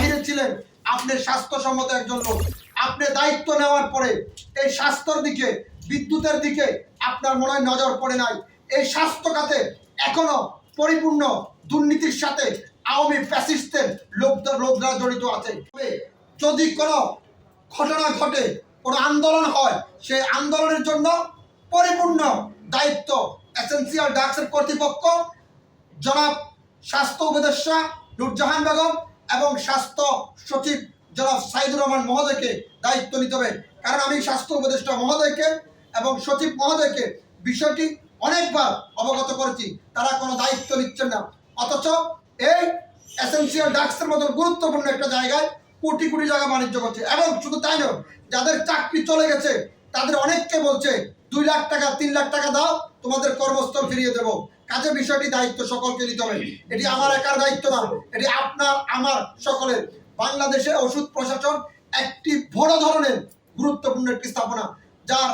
বাহিরে ছিলেন। আপনি স্বাস্থ্যসম্মত একজন লোক। আপনি দায়িত্ব নেওয়ার পরে এই স্বাস্থ্যর দিকে, বিদ্যুতের দিকে আপনার মনে হয় নজর পড়ে নাই। এই স্বাস্থ্য খাতে এখনও পরিপূর্ণ দুর্নীতির সাথে আওয়ামী ফ্যাসিস্টের লোকদের লোকরা জড়িত আছে। যদি কোনো ঘটনা ঘটে, কোনো আন্দোলন হয়, সেই আন্দোলনের জন্য পরিপূর্ণ দায়িত্ব এসেন্সিয়াল ডাক্সের কর্তৃপক্ষ। জনাব স্বাস্থ্য উপদেষ্টা নুরজাহান বেগম এবং স্বাস্থ্য সচিব জনাব সাইদুর রহমান মহোদয়কে দায়িত্ব নিতে হবে। কারণ আমি স্বাস্থ্য উপদেষ্টা মহোদয়কে এবং সচিব মহোদয়কে বিষয়টি অনেকবার অবগত করেছি। তারা কোনো দায়িত্ব নিচ্ছেন না। অথচ এই এসেন্সিয়াল ডাক্সের মতো গুরুত্বপূর্ণ একটা জায়গায় কোটি কোটি টাকা বাণিজ্য করছে। এবং শুধু তাই নয়, যাদের চাকরি চলে গেছে, তাদের অনেককে বলছে, দুই লাখ টাকা, তিন লাখ টাকা দাও, তোমাদের কর্মস্থল ফিরিয়ে দেবো। কাজে বিষয়টি দায়িত্ব সকলকে নিতে হবে। এটি আমার একার দায়িত্ব না, এটি আপনার, আমার সকলের। বাংলাদেশের ওষুধ প্রশাসন একটি বড় ধরনের গুরুত্বপূর্ণ একটি স্থাপনা, যার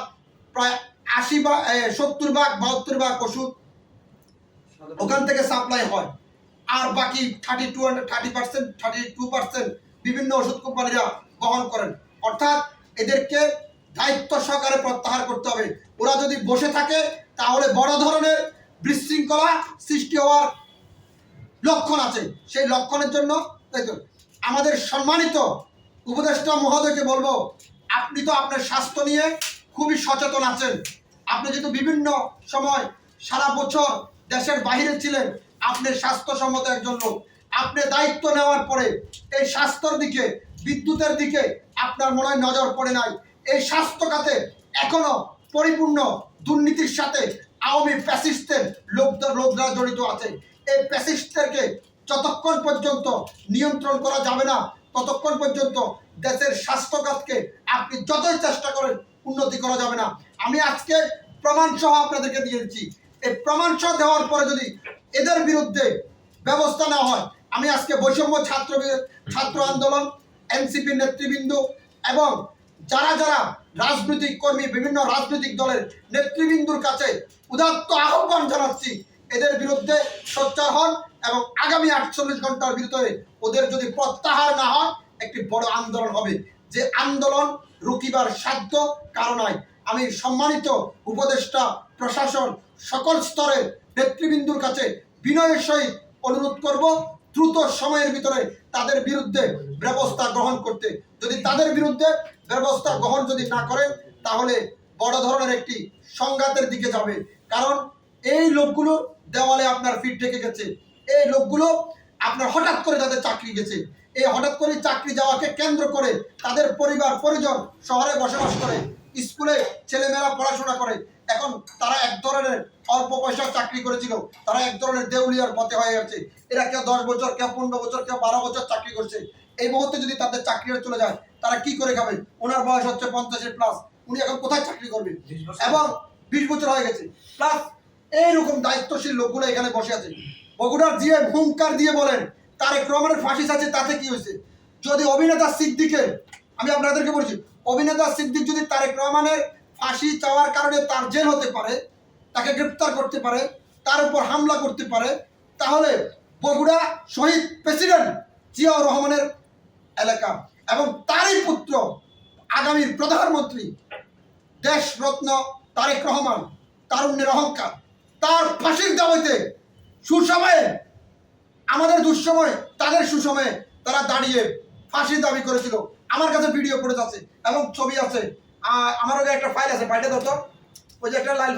প্রায় আশি বা সত্তর ভাগ, বাহাত্তর ভাগ ওষুধ ওখান থেকে সাপ্লাই হয়। আর বাকি thirty two thirty percent thirty two percent বিভিন্ন ওষুধ কোম্পানিরা বহন করেন। অর্থাৎ এদেরকে দায়িত্ব সহকারে প্রত্যাহার করতে হবে। ওরা যদি বসে থাকে, তাহলে বড় ধরনের বিশৃঙ্খলা সৃষ্টি হওয়ার লক্ষণ আছে। সেই লক্ষণের জন্য আমাদের সম্মানিত উপদেষ্টা মহোদয়কে বলব, আপনি তো আপনার স্বাস্থ্য নিয়ে খুবই সচেতন আছেন। আপনি যেহেতু বিভিন্ন সময় সারা বছর দেশের বাইরে ছিলেন, আপনি স্বাস্থ্যসম্মত একজন লোক। আপনি দায়িত্ব নেওয়ার পরে এই স্বাস্থ্যর দিকে, বিদ্যুতের দিকে আপনার মনে হয় নজর পড়ে নাই। এই স্বাস্থ্য খাতে এখনও পরিপূর্ণ দুর্নীতির সাথে আওয়ামী ফ্যাসিস্টের লোকদের লোকরা জড়িত আছে। এই ফ্যাসিস্টদেরকে যতক্ষণ পর্যন্ত নিয়ন্ত্রণ করা যাবে না, ততক্ষণ পর্যন্ত দেশের স্বাস্থ্যখাতকে আপনি যতই চেষ্টা করেন, উন্নতি করা যাবে না। আমি আজকে প্রমাণ সহ আপনাদেরকে দিয়ে দিচ্ছি। এই প্রমাণ সহ দেওয়ার পরে যদি এদের বিরুদ্ধে ব্যবস্থা নেওয়া হয়, আমি আজকে বৈষম্য ছাত্র ছাত্র আন্দোলন এনসিপি নেতৃবৃন্দ এবং যারা যারা রাজনৈতিক কর্মী, বিভিন্ন রাজনৈতিক দলের নেতৃবৃন্দুর কাছে উদাত্ত আহ্বান জানাচ্ছি, এদের বিরুদ্ধে সোচ্চার হন এবং আগামী আটচল্লিশ ঘণ্টার ভিতরে ওদের যদি প্রত্যাহার না হয়, একটি বড় আন্দোলন হবে। যে আন্দোলন রুকিবার সাধ্য কারণ আমি সম্মানিত উপদেষ্টা, প্রশাসন, সকল স্তরের নেতৃবৃন্দুর কাছে বিনয়ের সহিত অনুরোধ করব, দ্রুত সময়ের ভিতরে তাদের বিরুদ্ধে ব্যবস্থা গ্রহণ করতে। যদি তাদের বিরুদ্ধে ব্যবস্থা গ্রহণ যদি না করেন তাহলে বড় ধরনের একটি সংঘাতের দিকে যাবে। কারণ এই লোকগুলো দেওয়ালে আপনার ফিট ঠেকে গেছে। এই লোকগুলো আপনার হঠাৎ করে তাদের চাকরি গেছে। এই হঠাৎ করে চাকরি যাওয়াকে কেন্দ্র করে তাদের পরিবার, পরিজন শহরে বসবাস করে, স্কুলে ছেলেমেয়েরা পড়াশোনা করে। এখন তারা এক ধরনের অল্প পয়সার চাকরি করেছিল। তারা এক ধরনের দেউলিয়ার পথে হয়ে গেছে। এরা কেউ দশ বছর, কেউ পনেরো বছর, কেউ বারো বছর চাকরি করছে। এই মুহূর্তে যদি তাদের চাকরিটা চলে যায় তারা কি করে খাবে? ওনার বয়স হচ্ছে পঞ্চাশের প্লাস উনি এখন কোথায় চাকরি করবেন? এবং বিশ বছর হয়ে গেছে। প্লাস এইরকম দায়িত্বশীল লোকগুলো এখানে বসে আছে। বগুড়ার জিএ হুঙ্কার দিয়ে বলেন তারেক রহমানের ফাঁসি আছে তাতে কি হয়েছে? যদি অভিনেতা সিদ্দিকের আমি আপনাদেরকে বলছি অভিনেতা সিদ্দিক যদি তারেক রহমানের ফাঁসি চাওয়ার কারণে তার জেল হতে পারে তাকে গ্রেপ্তার করতে পারে তার উপর হামলা করতে পারে তাহলে বগুড়া শহীদ প্রেসিডেন্ট জিয়াউর রহমানের এলাকা এবং তারই পুত্র আগামীর প্রধানমন্ত্রী দেশরত্ন তারেক রহমান, তারুণ্যের অহংকার, তার ফাঁসির দাবিতে সুসময়ে, আমাদের দুঃসময়ে, তাদের সুসময়ে তারা দাঁড়িয়ে ফাঁসির দাবি করেছিল। আমার কাছে ভিডিও করে আছে এবং ছবি আছে। আমার একটা ফাইল আছে ফাইলটা দাও তো ওই যে একটা লাইল